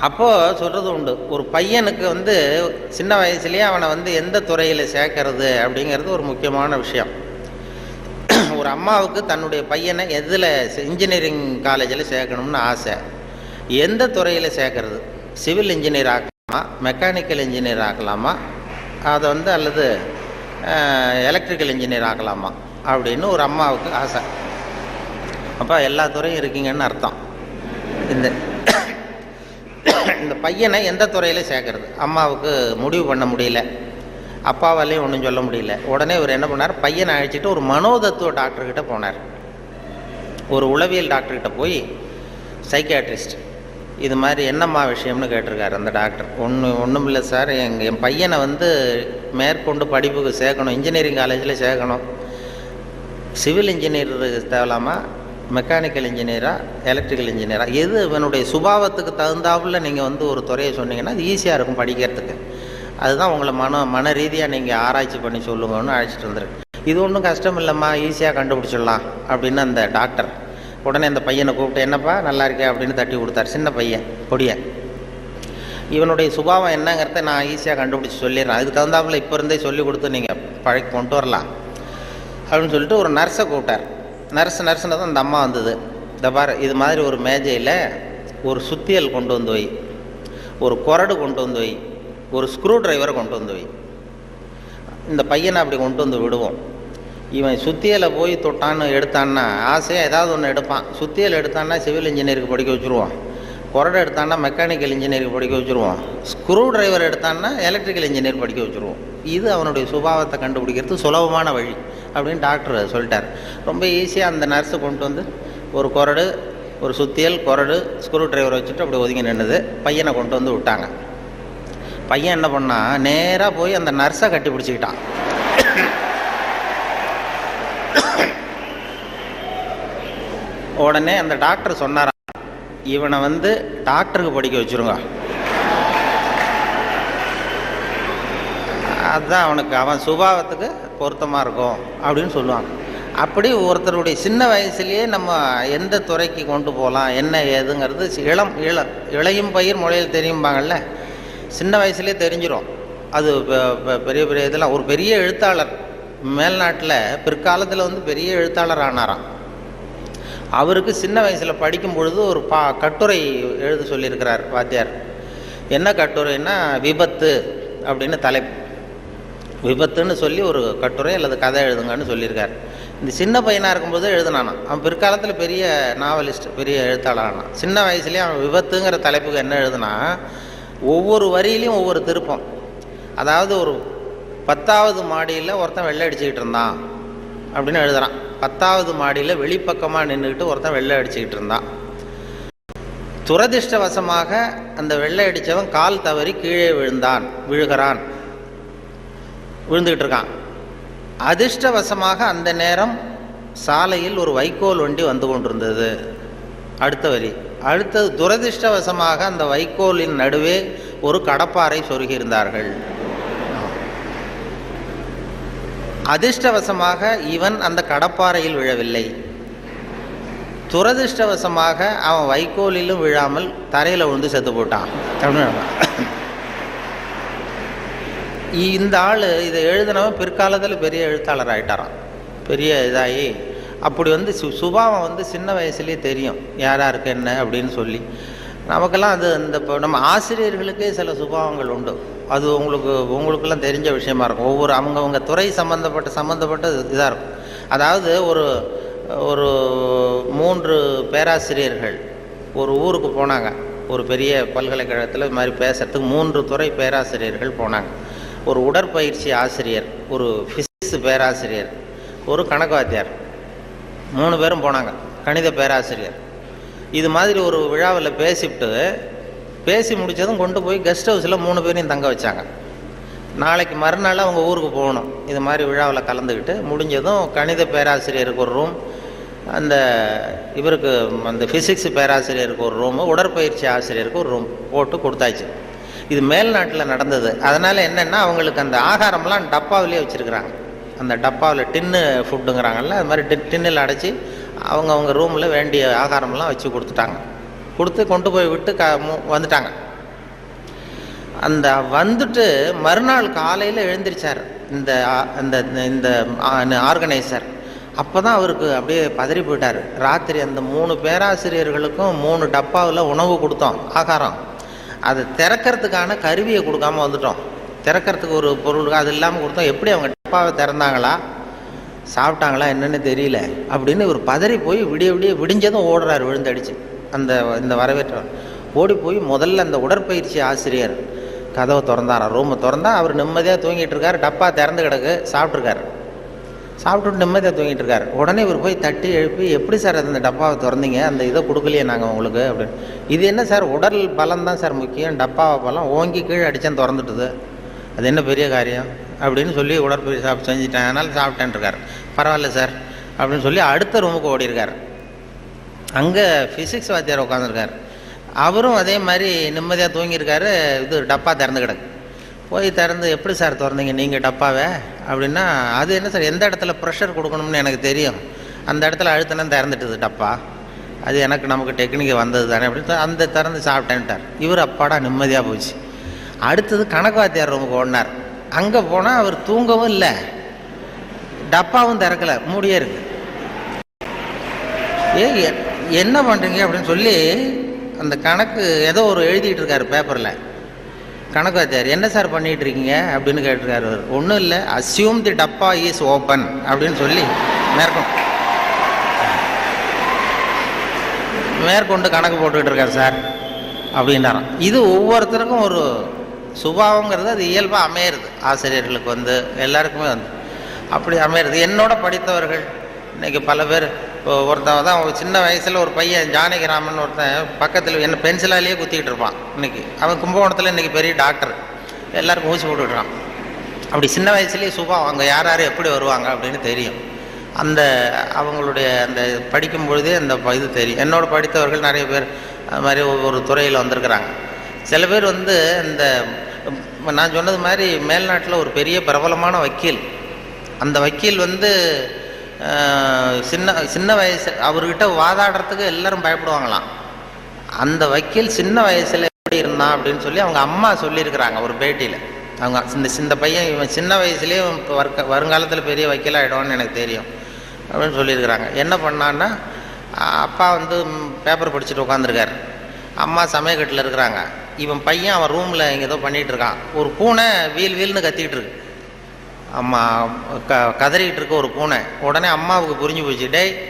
அப்போது சொல்கிறது உண்டு. ஒரு பையனுக்கு வந்து சின்ன வயசுலேயே அவனை வந்து எந்த துறையில் சேர்க்கறது அப்படிங்கிறது ஒரு முக்கியமான விஷயம். ஒரு அம்மாவுக்கு தன்னுடைய பையனை எதில் இன்ஜினியரிங் காலேஜில் சேர்க்கணும்னு ஆசை. எந்த துறையில் சேர்க்கறது? சிவில் இன்ஜினியர் ஆக்கலாமா? மெக்கானிக்கல் இன்ஜினியர் ஆக்கலாமா? அதை வந்து அல்லது எலக்ட்ரிக்கல் இன்ஜினியர் ஆக்கலாமா? அப்படின்னு ஒரு அம்மாவுக்கு ஆசை. அப்போ எல்லா துறையும் இருக்கீங்கன்னு அர்த்தம். இந்த இந்த பையனை எந்த துறையில் சேர்க்கறது? அம்மாவுக்கு முடிவு பண்ண முடியல. அப்பாவாலையும் ஒன்றும் சொல்ல முடியல. உடனே இவர் என்ன பண்ணார்? பையனை அழைச்சிட்டு ஒரு மனோதத்துவ டாக்டர்கிட்ட போனார். ஒரு உளவியல் டாக்டர்கிட்ட போய் சைக்கியாட்ரிஸ்ட் இது மாதிரி என்னம்மா விஷயம்னு கேட்டிருக்காரு அந்த டாக்டர் ஒன்று ஒன்றும் இல்லை சார். எங்கள் என் பையனை வந்து மேற்கொண்டு படிப்புக்கு சேர்க்கணும். இன்ஜினியரிங் காலேஜில் சேர்க்கணும். சிவில் இன்ஜினியர் தேவலாமா? மெக்கானிக்கல் இன்ஜினியரா எலக்ட்ரிக்கல் இன்ஜினியரா எது இவனுடைய சுபாவத்துக்கு தகுந்தாப்புல நீங்கள் வந்து ஒரு துறையை சொன்னீங்கன்னா அது ஈஸியாக இருக்கும் படிக்கிறதுக்கு. அதுதான் உங்களை மன மன ரீதியாக நீங்கள் ஆராய்ச்சி பண்ணி சொல்லுங்கன்னு அழைச்சிட்டு வந்துருக்கு. இது ஒன்றும் கஷ்டம் இல்லைம்மா ஈஸியாக கண்டுபிடிச்சிடலாம் அப்படின்னு அந்த டாக்டர் உடனே அந்த பையனை கூப்பிட்டு என்னப்பா நல்லா இருக்கே அப்படின்னு தட்டி கொடுத்தாரு. சின்ன பையன் பொடியன் இவனுடைய சுபாவம் என்னங்கிறத நான் ஈஸியாக கண்டுபிடிச்சி சொல்லிடுறேன். அதுக்கு தகுந்தாப்புல இப்போ இருந்தே சொல்லி கொடுத்து நீங்கள் பழக்கி கொண்டு வரலாம் அப்படின்னு சொல்லிட்டு ஒரு நர்ஸை கூப்பிட்டார். நர்ஸ் நர்ஸுன்னு தான் அந்த அம்மா வந்தது. இந்த பாரு இது மாதிரி ஒரு மேஜையில் ஒரு சுத்தியல் கொண்டு வந்து வை. ஒரு குரடு கொண்டு வந்து வை. ஒரு ஸ்க்ரூ டிரைவரை கொண்டு வந்து வை. இந்த பையனை அப்படி கொண்டு வந்து விடுவோம். இவன் சுத்தியலை போய் தொட்டான்னு எடுத்தான்னா ஆசையாக ஏதாவது ஒன்று எடுப்பான். சுத்தியல் எடுத்தான்னா சிவில் இன்ஜினியருக்கு படிக்க வச்சுருவான். குரடு எடுத்தான்னா மெக்கானிக்கல் இன்ஜினியருக்கு படிக்க வச்சுருவோம் ஸ்க்ரூ டிரைவர் எடுத்தான்னா எலக்ட்ரிக்கல் இன்ஜினியர் படிக்க வச்சுருவோம் இது அவனுடைய சுபாவத்தை கண்டுபிடிக்கிறது சுலபமான வழி அப்படின்னு டாக்டர் சொல்லிட்டார். ரொம்ப ஈஸியாக அந்த நர்ஸை கொண்டு வந்து ஒரு குரடு ஒரு சுத்தியல் குரடு ஸ்க்ரூ டிரைவர் வச்சுட்டு அப்படி ஒதுங்கி நின்றுது பையனை கொண்டு வந்து விட்டாங்க. பையன் என்ன பண்ணான் நேராக போய் அந்த நர்ஸை கட்டி பிடிச்சிக்கிட்டான். உடனே அந்த டாக்டர் சொன்னாராம் இவனை வந்து டாக்டருக்கு படிக்க வச்சுருங்க. அதுதான் அவனுக்கு அவன் சுபாவத்துக்கு பொருத்தமாக இருக்கும் அப்படின்னு சொல்லுவாங்க. அப்படி ஒருத்தருடைய சின்ன வயசுலேயே நம்ம எந்த துறைக்கு கொண்டு போகலாம் என்ன ஏதுங்கிறது இளம் இள இளையும் பயிர் முளையில் தெரியும்பாங்கள்ல சின்ன வயசுலேயே தெரிஞ்சிடும் அது பெரிய பெரிய இதெல்லாம். ஒரு பெரிய எழுத்தாளர் மேல்நாட்டில் பிற்காலத்தில் வந்து பெரிய எழுத்தாளர் ஆனாராம். அவருக்கு சின்ன வயசில் படிக்கும் பொழுது ஒரு பா கட்டுரை எழுத சொல்லியிருக்கிறார் வாத்தியார். என்ன கட்டுரைன்னா விபத்து அப்படின்னு தலைப்பு. விபத்துன்னு சொல்லி ஒரு கட்டுரை அல்லது கதை எழுதுங்கன்னு சொல்லியிருக்கார். இந்த சின்ன பையனாக இருக்கும்போது எழுதுனானான் அவன் பிற்காலத்தில் பெரிய நாவலிஸ்ட் பெரிய எழுத்தாளரானான் சின்ன வயசுலேயே அவன் விபத்துங்கிற தலைப்புக்கு என்ன எழுதுனா ஒவ்வொரு வரியிலையும் ஒவ்வொரு திருப்பம். அதாவது ஒரு பத்தாவது மாடியில் ஒருத்தன் வெள்ளை அடிச்சுக்கிட்டு இருந்தான் அப்படின்னு எழுதுறான். பத்தாவது மாடியில் வெளிப்பக்கமாக நின்றுக்கிட்டு ஒருத்தன் வெள்ளை அடிச்சுக்கிட்டு இருந்தான். துரதிர்ஷ்டவசமாக அந்த வெள்ளை அடித்தவன் கால் தவறி கீழே விழுந்தான் விழுகிறான். விழுந்துக்கிட்டு இருக்கான். அதிர்ஷ்டவசமாக அந்த நேரம் சாலையில் ஒரு வைக்கோல் வண்டி வந்து கொண்டிருந்தது. அடுத்த வரி அடுத்தது துரதிர்ஷ்டவசமாக அந்த வைக்கோலின் நடுவே ஒரு கடப்பாரை சொருகியிருந்தார்கள் அதிர்ஷ்டவசமாக இவன் அந்த கடப்பாறையில் விழவில்லை. துரதிர்ஷ்டவசமாக அவன் வைக்கோலிலும் விழாமல் தரையில் விழுந்து செத்து போட்டான். தமிழ் இந்த ஆள் இதை எழுதினவன் பிற்காலத்தில் பெரிய எழுத்தாளர் ஆயிட்டாராம் பெரிய இதாகி அப்படி வந்து சு சுபாவம் வந்து சின்ன வயசுலேயே தெரியும். யார் யாருக்கு என்ன அப்படின்னு சொல்லி. நமக்கெல்லாம் அது இந்த இப்போ நம்ம ஆசிரியர்களுக்கே சில சுபாவங்கள் உண்டு. அது உங்களுக்கு உங்களுக்கெல்லாம் தெரிஞ்ச விஷயமா இருக்கும். ஒவ்வொரு அவங்கவுங்க துறை சம்மந்தப்பட்ட சம்மந்தப்பட்ட இதாக இருக்கும். அதாவது ஒரு ஒரு மூன்று பேராசிரியர்கள் ஒரு ஊருக்கு போனாங்க. ஒரு பெரிய பல்கலைக்கழகத்தில் இது மாதிரி பேசுறதுக்கு மூன்று துறை பேராசிரியர்கள் போனாங்க. ஒரு உடற்பயிற்சி ஆசிரியர் ஒரு ஃபிசிக்ஸ் பேராசிரியர் ஒரு கணக்கு வாத்தியார் மூணு பேரும் போனாங்க கணித பேராசிரியர். இது மாதிரி ஒரு விழாவில் பேசிவிட்டு பேசி முடித்ததும் கொண்டு போய் கெஸ்ட் ஹவுஸில் மூணு பேரையும் தங்க வச்சாங்க. நாளைக்கு மறுநாள் அவங்க ஊருக்கு போகணும். இது மாதிரி விழாவில் கலந்துக்கிட்டு முடிஞ்சதும் கணித பேராசிரியருக்கு ஒரு ரூம் அந்த இவருக்கு அந்த ஃபிசிக்ஸ் பேராசிரியருக்கு ஒரு ரூமு உடற்பயிற்சி ஆசிரியருக்கு ஒரு ரூம் போட்டு கொடுத்தாச்சு. இது மேல்நாட்டில் நடந்தது. அதனால் என்னென்னா அவங்களுக்கு அந்த ஆகாரம்லாம் டப்பாவிலே வச்சுருக்குறாங்க. அந்த டப்பாவில் டின்னு ஃபுட்டுங்கிறாங்கல்ல அது மாதிரி டி டின்னில் அடைச்சி அவங்க அவங்க ரூமில் வேண்டிய ஆகாரம்லாம் வச்சு கொடுத்துட்டாங்க. கொடுத்து கொண்டு போய் விட்டு க மு- வந்துட்டாங்க. அந்த வந்துட்டு மறுநாள் காலையில் எழுந்திரிச்சார். இந்த இந்த இந்த ஆர்கனைசர். அப்போ தான் அவருக்கு அப்படியே பதறி போயிட்டார். ராத்திரி அந்த மூணு பேராசிரியர்களுக்கும் மூணு டப்பாவில் உணவு கொடுத்தோம் ஆகாரம். அதை திறக்கிறதுக்கான கருவியை கொடுக்காம வந்துட்டோம். திறக்கிறதுக்கு ஒரு பொருள் அது இல்லாமல் கொடுத்தோம் எப்படி அவங்க டப்பாவை திறந்தாங்களா சாப்பிட்டாங்களா என்னன்னு தெரியல. அப்படின்னு இவர் பதறி போய் விடிய விடிய விடிஞ்சதும் ஓடுறாரு விழுந்தடிச்சு. அந்த இந்த வரவேற்றவர் ஓடி போய் முதல்ல அந்த உடற்பயிற்சி ஆசிரியர் கதவை திறந்தாராம். ரூமை திறந்தா அவர் நிம்மதியாக தூங்கிட்டு இருக்காரு டப்பா திறந்து கிடக்கு சாப்பிட்ருக்காரு சாப்பிட்டுட்டு நிம்மதியாக தூங்கிட்டு இருக்காரு. உடனே இவர் போய் தட்டி எழுப்பி எப்படி சார் அந்த டப்பாவை திறந்தீங்க? அந்த இதை கொடுக்கலையே நாங்கள் உங்களுக்கு அப்படின்னு. இது என்ன சார்? உடல் பலம் தான் சார் முக்கியம். டப்பாவை பலம் ஓங்கி கீழே அடித்தான் திறந்துட்டுது. அது என்ன பெரிய காரியம்? அப்படின்னு சொல்லி உடற்பயிற்சி சாப்பிட்டு செஞ்சுட்டேன். அதனால் சாப்பிட்டேன் இருக்கார். பரவாயில்ல சார் அப்படின்னு சொல்லி அடுத்த ரூமுக்கு ஓடிருக்கார். அங்கே ஃபிசிக்ஸ் வாத்தியார் உட்காந்துருக்கார் அவரும் அதே மாதிரி நிம்மதியாக தூங்கியிருக்காரு. இது டப்பா திறந்து கிடக்கு. போய் திறந்து எப்படி சார் திறந்தீங்க? நீங்கள் டப்பாவை? அப்படின்னா அது என்ன சார் எந்த இடத்துல ப்ரெஷர் கொடுக்கணும்னு எனக்கு தெரியும். அந்த இடத்துல அழுத்தினா திறந்துட்டுது டப்பா. அது எனக்கு நமக்கு டெக்னிக் வந்தது தானே அப்படின்னு அந்த திறந்து சாப்பிட்டேன்ட்டார். இவர் அப்பாடா நிம்மதியாக போச்சு. அடுத்தது கணக்கு வாத்தியார் ரூமுக்கு ஓடினார். அங்கே போனால் அவர் தூங்கவும் இல்லை. டப்பாவும் திறக்கல. மூடியே இருக்கு. ஏ என்ன பண்ணுறீங்க அப்படின்னு சொல்லி அந்த கணக்கு ஏதோ ஒரு எழுதிட்டு இருக்காரு பேப்பரில் கணக்கு வாத்தியார் என்ன சார் பண்ணிட்டு இருக்கீங்க அப்படின்னு கேட்டிருக்காரு அவர். ஒன்றும் இல்லை. அசியூம் தி டப்பா இஸ் ஓப்பன் அப்படின்னு சொல்லி மேற்கொண்டு மேற்கொண்டு கணக்கு போட்டுக்கிட்டு இருக்கார் சார் அப்படின்றாராம். இது ஒவ்வொருத்தருக்கும் ஒரு சுபாவங்கிறது அது இயல்பாக அமையிறது. ஆசிரியர்களுக்கு வந்து எல்லாருக்குமே வந்து அப்படி அமையிறது. என்னோட படித்தவர்கள் இன்னைக்கு பல பேர் ஒருத்தன் தான் சின்ன வயசில் ஒரு பையன் ஜானகிராமன் ஒருத்தன் பக்கத்தில் என்ன பென்சிலாலேயே குத்திக்கிட்டு இருப்பான் இன்னைக்கு. அவன் கும்பகோணத்தில் இன்னைக்கு பெரிய டாக்டர். எல்லாருக்கும் ஊசி போட்டுக்கிட்டான் அப்படி சின்ன வயசுலேயே சுகம் அங்கே யார் யார் எப்படி வருவாங்க அப்படின்னு தெரியும். அந்த அவங்களுடைய அந்த படிக்கும் பொழுதே அந்த இது தெரியும். என்னோட படித்தவர்கள் நிறைய பேர் அது மாதிரி ஒவ்வொரு துறையில் வந்திருக்கிறாங்க. சில பேர் வந்து இந்த நான் சொன்னது மாதிரி மேல்நாட்டில் ஒரு பெரிய பிரபலமான வக்கீல். அந்த வக்கீல் வந்து சின்ன சின்ன வயசு அவர்கிட்ட வாதாடுறதுக்கு எல்லாரும் பயப்படுவாங்களாம். அந்த வக்கீல் சின்ன வயசில் எப்படி இருந்தான் அப்படின்னு சொல்லி அவங்க அம்மா சொல்லியிருக்கிறாங்க ஒரு பேட்டியில். அவங்க இந்த இந்த பையன் இவன் சின்ன வயசுலேயே இப்போ வர்க்க வருங்காலத்தில் பெரிய வக்கீல் ஆகிடுவான்னு எனக்கு தெரியும் அப்படின்னு சொல்லியிருக்கிறாங்க. என்ன பண்ணான்னா அப்பா வந்து பேப்பர் படிச்சுட்டு உட்காந்துருக்கார் அம்மா சமயக்கட்டில் இருக்கிறாங்க. இவன் பையன் அவன் ரூமில் இங்கே ஏதோ பண்ணிகிட்டு இருக்கான். ஒரு பூனை வீல் வீல்னு கத்திக்கிட்டு இருக்கு. அம்மா க கதறிக்கிட்டு இருக்க ஒரு பூனை. உடனே அம்மாவுக்கு புரிஞ்சு போச்சு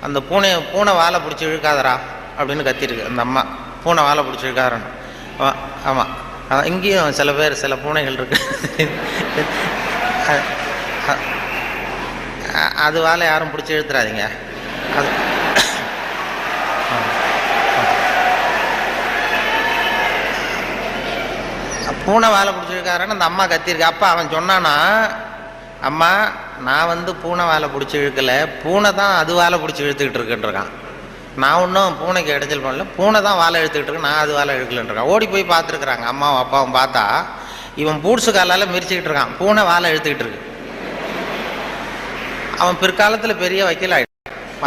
அந்த பூனையை பூனை வாழை பிடிச்சி இழுக்காதடா அப்படின்னு கத்திருக்கு அந்த அம்மா. பூனை வாழை பிடிச்சி இழுக்காதரன்னு ஆ- ஆமாம் இங்கேயும் சில பேர் சில பூனைகள் இருக்கு. அது வாழை யாரும் பிடிச்சி இழுத்துறாதீங்க. அது பூனை வாழை பிடிச்சிருக்காருன்னு அந்த அம்மா கத்திருக்கு அப்பா அவன் சொன்னானா அம்மா நான் வந்து பூனை வாழை பிடிச்சி இழுக்கல. பூனை தான் அது வாழை பிடிச்சி இழுத்துக்கிட்டு இருக்குன்றிருக்கான் நான் ஒன்றும் பூனைக்கு இடைஞ்சல் பண்ணல. பூனை தான் வாழை இழுத்துக்கிட்டு இருக்கு. நான் அது வாழை இழுக்கலன்றிருக்கான் ஓடி போய் பார்த்துருக்குறாங்க அம்மாவும் அப்பாவும் பார்த்தா இவன் பூட்ஸு காலால் மிரிச்சிக்கிட்டு இருக்கான். பூனை வாழை இழுத்துக்கிட்டு இருக்கு. அவன் பிற்காலத்தில் பெரிய வக்கீல் ஆயிட்டான்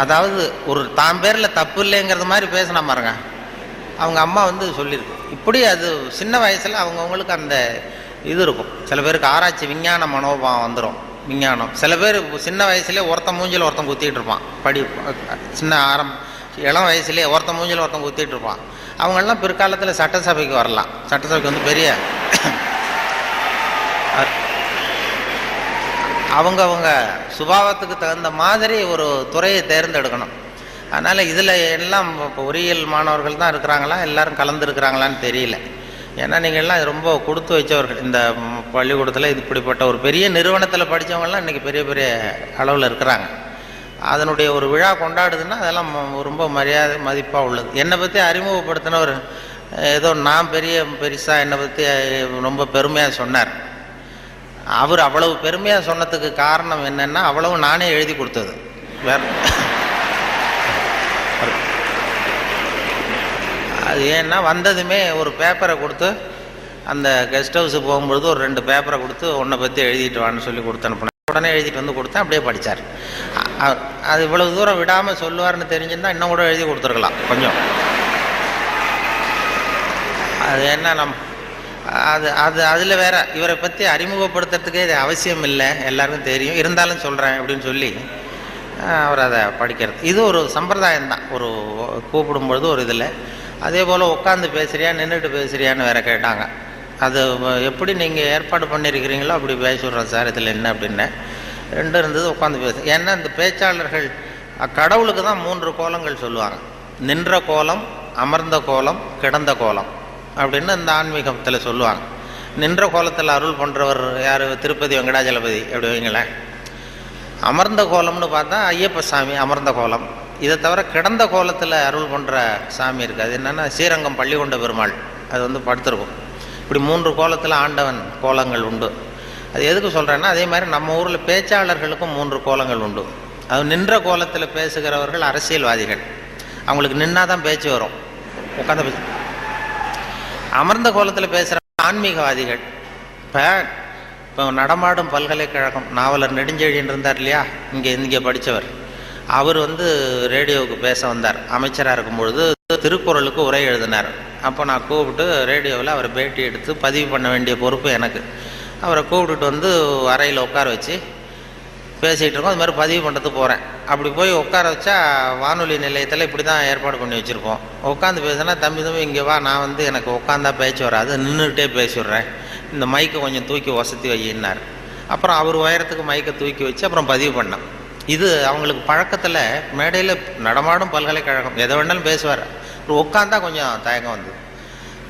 அதாவது ஒரு தான் பேரில் தப்பு இல்லைங்கிறது மாதிரி பேசினா பாருங்க. அவங்க அம்மா வந்து சொல்லியிருக்கு இப்படி அது சின்ன வயசில் அவங்கவுங்களுக்கு அந்த இது இருக்கும். சில பேருக்கு ஆராய்ச்சி விஞ்ஞான மனோபாவம் வந்துடும் விஞ்ஞானம். சில பேர் சின்ன வயசுலேயே ஒருத்தன் மூஞ்சில் ஒருத்தன் குத்திட்டு இருப்பான். படி சின்ன ஆரம் இளம் வயசுலேயே ஒருத்தன் மூஞ்சில் ஒருத்தன் குத்திட்டு இருப்பான். அவங்கெல்லாம் பிற்காலத்தில் சட்டசபைக்கு வரலாம். சட்டசபைக்கு வந்து பெரிய அவங்கவுங்க சுபாவத்துக்கு தகுந்த மாதிரி ஒரு துறையை தேர்ந்தெடுக்கணும். அதனால் இதில் எல்லாம் இப்போ பொறியியல் மாணவர்கள் தான் இருக்கிறாங்களா? எல்லாரும் கலந்துருக்கிறாங்களான்னு தெரியல. ஏன்னா நீங்கள் எல்லாம் ரொம்ப கொடுத்து வச்சவர்கள். இந்த பள்ளிக்கூடத்தில் இது இப்படிப்பட்ட ஒரு பெரிய நிறுவனத்தில் படித்தவங்கலாம் இன்றைக்கி பெரிய பெரிய அளவில் இருக்கிறாங்க. அதனுடைய ஒரு விழா கொண்டாடுதுன்னா அதெல்லாம் ரொம்ப மரியாதை மதிப்பாக உள்ளது. என்னை பற்றி அறிமுகப்படுத்தினவர் ஏதோ நான் பெரிய பெருசாக என்னை பற்றி ரொம்ப பெருமையாக சொன்னார். அவர் அவ்வளவு பெருமையாக சொன்னதுக்கு காரணம் என்னென்னா அவ்வளவு நானே எழுதி கொடுத்தது. வேற அது ஏன்னா வந்ததுமே ஒரு பேப்பரை கொடுத்து அந்த கெஸ்ட் ஹவுஸுக்கு போகும்பொழுது ஒரு ரெண்டு பேப்பரை கொடுத்து உன்னை பற்றி எழுதிட்டு வான்னு சொல்லி கொடுத்து அனுப்பினேன். உடனே எழுதிட்டு வந்து கொடுத்தேன் அப்படியே படித்தார் அது இவ்வளவு தூரம் விடாமல் சொல்லுவார்னு தெரிஞ்சிருந்தால் இன்னும் கூட எழுதி கொடுத்துருக்கலாம் கொஞ்சம். அது என்ன நம் அது அது அதில் வேற இவரை பற்றி அறிமுகப்படுத்துறதுக்கே இது அவசியம் இல்லை எல்லாருக்கும் தெரியும். இருந்தாலும் சொல்கிறேன் அப்படின்னு சொல்லி அவர் அதை படிக்கிறது. இது ஒரு சம்பிரதாயம் தான் ஒரு கூப்பிடும்பொழுது ஒரு இதில் அதே போல் உட்காந்து பேசுறியா நின்றுட்டு பேசுறியான்னு வேற கேட்டாங்க. அது எப்படி நீங்கள் ஏற்பாடு பண்ணியிருக்கிறீங்களோ அப்படி பேசிடுறோம் சார் இதில் என்ன அப்படின்னேன் ரெண்டும் இருந்தது உட்காந்து பேசு. ஏன்னா இந்த பேச்சாளர்கள் கடவுளுக்கு தான் மூன்று கோலங்கள் சொல்லுவாங்க. நின்ற கோலம் அமர்ந்த கோலம் கிடந்த கோலம் அப்படின்னு இந்த ஆன்மீகத்தில் சொல்லுவாங்க. நின்ற கோலத்தில் அருள் பண்ணுறவர் யார்? திருப்பதி வெங்கடாஜலபதி அப்படி வைங்களேன்? அமர்ந்த கோலம்னு பார்த்தா ஐயப்ப சாமி அமர்ந்த கோலம். இதை தவிர கிடந்த கோலத்தில் அருள் பண்ணுற சாமி இருக்குது அது என்னென்னா ஸ்ரீரங்கம் பள்ளிகொண்ட பெருமாள். அது வந்து படுத்திருக்கும். இப்படி மூன்று கோலத்தில் ஆண்டவன் கோலங்கள் உண்டு. அது எதுக்கு சொல்கிறேன்னா அதே மாதிரி நம்ம ஊரில் பேச்சாளர்களுக்கும் மூன்று கோலங்கள் உண்டு. அது நின்ற கோலத்தில் பேசுகிறவர்கள் அரசியல்வாதிகள். அவங்களுக்கு நின்னா தான் பேச்சு வரும். உட்காந்து பேச. அமர்ந்த கோலத்தில் பேசுகிற ஆன்மீகவாதிகள். இப்போ இப்போ நடமாடும் பல்கலைக்கழகம் நாவலர் நெடுஞ்செழியன் இருந்தார் இல்லையா? இங்கே இங்கே படித்தவர் அவர் வந்து ரேடியோவுக்கு பேச வந்தார். அமைச்சராக இருக்கும் பொழுது திருக்குறளுக்கு உரை எழுதினார். அப்போ நான் கூப்பிட்டு ரேடியோவில் அவரை பேட்டி எடுத்து பதிவு பண்ண வேண்டிய பொறுப்பு எனக்கு. அவரை கூப்பிட்டுட்டு வந்து அறையில் உட்கார வச்சு பேசிகிட்டு இருக்கோம். அது மாதிரி பதிவு பண்ணுறதுக்கு போகிறேன் அப்படி போய் உட்கார வச்சா வானொலி நிலையத்தில் இப்படி தான் ஏற்பாடு பண்ணி வச்சுருப்போம். உட்காந்து பேசினா தம்பி தம்பி இங்கே வா. நான் வந்து எனக்கு உட்காந்தா பேச்சு வராது. நின்றுக்கிட்டே பேசிடுறேன் இந்த மைக்கை கொஞ்சம் தூக்கி வசதி வையினார் அப்புறம் அவர் உயரத்துக்கு மைக்கை தூக்கி வச்சு அப்புறம் பதிவு பண்ணேன். இது அவங்களுக்கு பழக்கத்தில் மேடையில் நடமாடும் பல்கலைக்கழகம் எதை வேணாலும் பேசுவார். உட்காந்தா கொஞ்சம் தயக்கம் வந்தது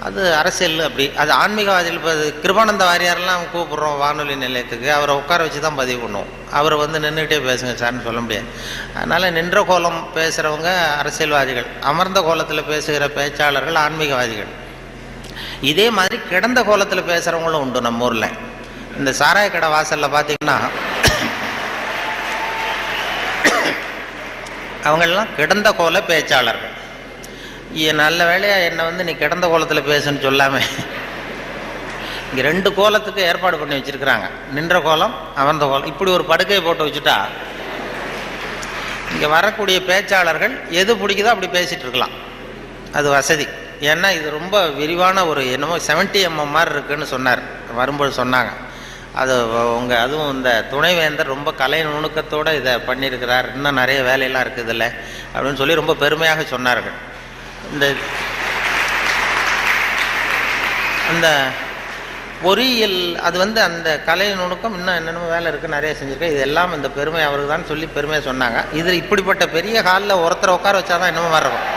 அது அரசியல் அப்படி. அது ஆன்மீகவாதிகள் இப்போ கிருபானந்த வாரியாரெல்லாம் கூப்பிட்றோம் வானொலி நிலையத்துக்கு. அவரை உட்கார வச்சு தான் பதிவு பண்ணுவோம். அவரை வந்து நின்றுக்கிட்டே பேசுங்க சார்னு சொல்ல முடியாது. அதனால் நின்ற கோலம் பேசுகிறவங்க அரசியல்வாதிகள் அமர்ந்த கோலத்தில் பேசுகிற பேச்சாளர்கள் ஆன்மீகவாதிகள். இதே மாதிரி கிடந்த கோலத்தில் பேசுகிறவங்களும் உண்டு நம்ம ஊரில். இந்த சாராய கடை வாசலில் பார்த்தீங்கன்னா அவங்கெல்லாம் கிடந்த கோல பேச்சாளர்கள். நல்ல வேலையாக என்னை வந்து நீ கிடந்த கோலத்தில் பேசுன்னு சொல்லாமல் இங்கே ரெண்டு கோலத்துக்கு ஏற்பாடு பண்ணி வச்சிருக்கிறாங்க. நின்ற கோலம் அமர்ந்த கோலம். இப்படி ஒரு படுக்கையை போட்டு வச்சுட்டா இங்கே வரக்கூடிய பேச்சாளர்கள் எது பிடிக்குதோ அப்படி பேசிகிட்டு இருக்கலாம். அது வசதி. ஏன்னா இது ரொம்ப விரிவான ஒரு என்னமோ 70 எம்எம் மாதிரி இருக்குன்னு சொன்னார். வரும்போது சொன்னாங்க. அது உங்கள் அதுவும் இந்த துணைவேந்தர் ரொம்ப கலை நுணுக்கத்தோடு இதை பண்ணியிருக்கிறார். இன்னும் நிறைய வேலையெல்லாம் இருக்குது இல்லை அப்படின்னு சொல்லி ரொம்ப பெருமையாக சொன்னார்கள். இந்த அந்த பொறியியல் அது வந்து அந்த கலை நுணுக்கம் இன்னும் என்னென்ன வேலை இருக்குது நிறைய செஞ்சுருக்கேன் இது எல்லாம் இந்த பெருமை அவருக்கு தான் சொல்லி பெருமையாக சொன்னாங்க. இதில் இப்படிப்பட்ட பெரிய ஹாலில் ஒருத்தரை உட்கார வச்சா தான் இன்னமும் மாதிரி இருக்கும்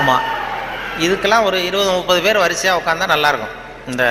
ஆமாம் இதுக்கெல்லாம் ஒரு இருபது முப்பது பேர் வரிசையாக உட்காந்தா நல்லாயிருக்கும் இந்த